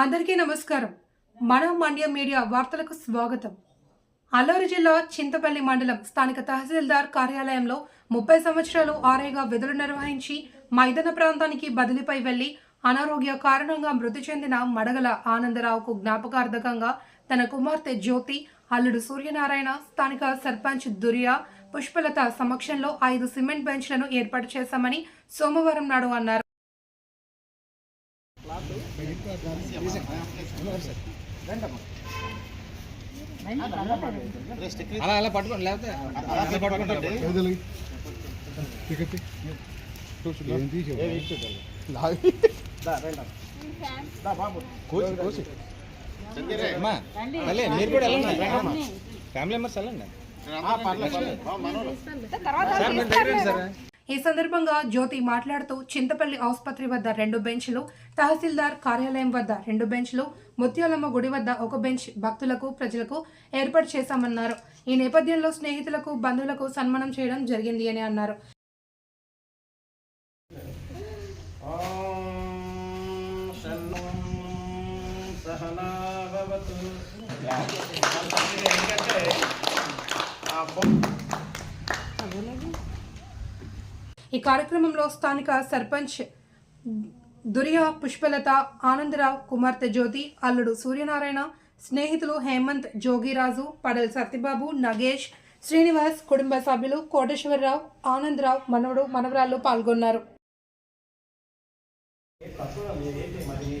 అందరికీ నమస్కారం. మనం మండ్యం మీడియా వార్తలకు స్వాగతం. అల్లూరు జిల్లా చింతపల్లి మండలం స్థానిక తహసీల్దార్ కార్యాలయంలో ముప్పై సంవత్సరాలు ఆరేగా విధులు నిర్వహించి మైదాన ప్రాంతానికి బదిలీపై వెళ్ళి అనారోగ్య కారణంగా మృతి చెందిన మడగల ఆనందరావుకు జ్ఞాపకార్థకంగా తన కుమార్తె జ్యోతి అల్లుడు సూర్యనారాయణ స్థానిక సర్పంచ్ దురియా పుష్పలత సమక్షంలో ఐదు సిమెంట్ బెంచ్లను ఏర్పాటు చేశామని సోమవారం నాడు అన్నారు. అలా అలా పట్టుకోండి లేకపోతే అలా పట్టుకుంటారు మీరు కూడా వెళ్ళండి ఫ్యామిలీ మెంబర్స్ వెళ్ళండి. రండి సార్? ఈ సందర్భంగా జ్యోతి మాట్లాడుతూ చింతపల్లి ఆసుపత్రి వద్ద రెండు బెంచ్లు తహసీల్దార్ కార్యాలయం వద్ద రెండు బెంచ్లు ముత్యాలమ్మ గుడి వద్ద ఒక బెంచ్ భక్తులకు ప్రజలకు ఏర్పాటు చేశామన్నారు. ఈ నేపథ్యంలో స్నేహితులకు బంధువులకు సన్మానం చేయడం జరిగింది అని అన్నారు. ఈ కార్యక్రమంలో స్థానిక సర్పంచ్ దురియా పుష్పలత ఆనందరావు కుమార్తె జ్యోతి అల్లుడు సూర్యనారాయణ స్నేహితులు హేమంత్ జోగిరాజు పడల్ సత్యబాబు నగేష్ శ్రీనివాస్ కుటుంబ సభ్యులు కోటేశ్వరరావు ఆనందరావు మనవడు మనవరాళ్ళు పాల్గొన్నారు. మరి?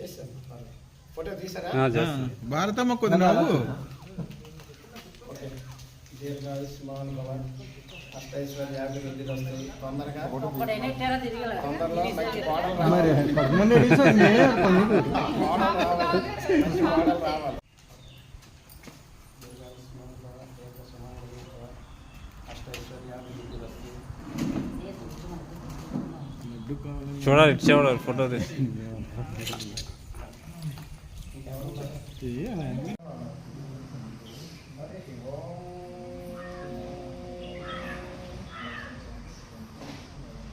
చేశాను ఫోటో తీసారా భారతమ్మ కొద్ది నవ్వు ఓకే. దీర్ఘాయుష్మాన్ భవ అష్టైశ్వర్యాభివృద్ధిలో వస్తాయి. తొందరగా. తొందరలో మంచి రావాలి. రావాలి. చూడాలి చూడాలి ఫోటో తీసి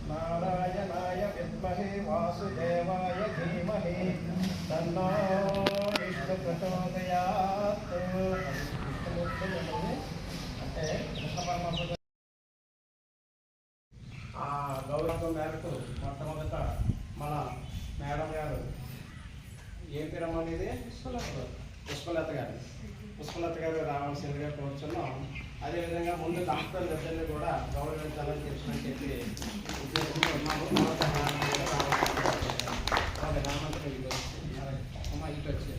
నారాయణాయ విద్మహే వాసుదేవాయ ధీమహి తన్నో విష్ణు ప్రచోదయాత్ అంటే ఆ గౌరవం మేరకు మొట్టమొదట మన మేడం గారు ఏం పేరమ్మ అనేది పుష్పలత. గారు. పుష్పలత గారు రావాల్సిందిగా కోరుచున్నాం. అదేవిధంగా ముందు డాక్టర్లు ఇద్దరిని కూడా గౌరవించాలని చెప్పి చెప్పి ఉద్దేశంతో ఉన్నాము. రామంతరం ఇటు వచ్చి. అమ్మ ఇటు వచ్చి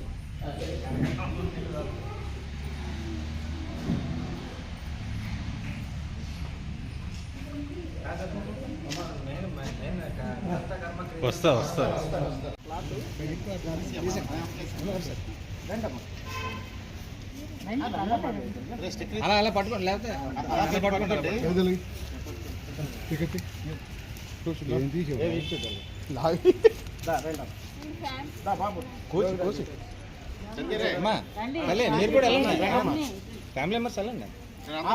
వస్తా వస్తా. అలా అలా పట్టుకోండి లేకపోతే మీరు కూడా వెళ్ళండి. ఫ్యామిలీ మెంబర్స్ వెళ్ళండి. ఆ,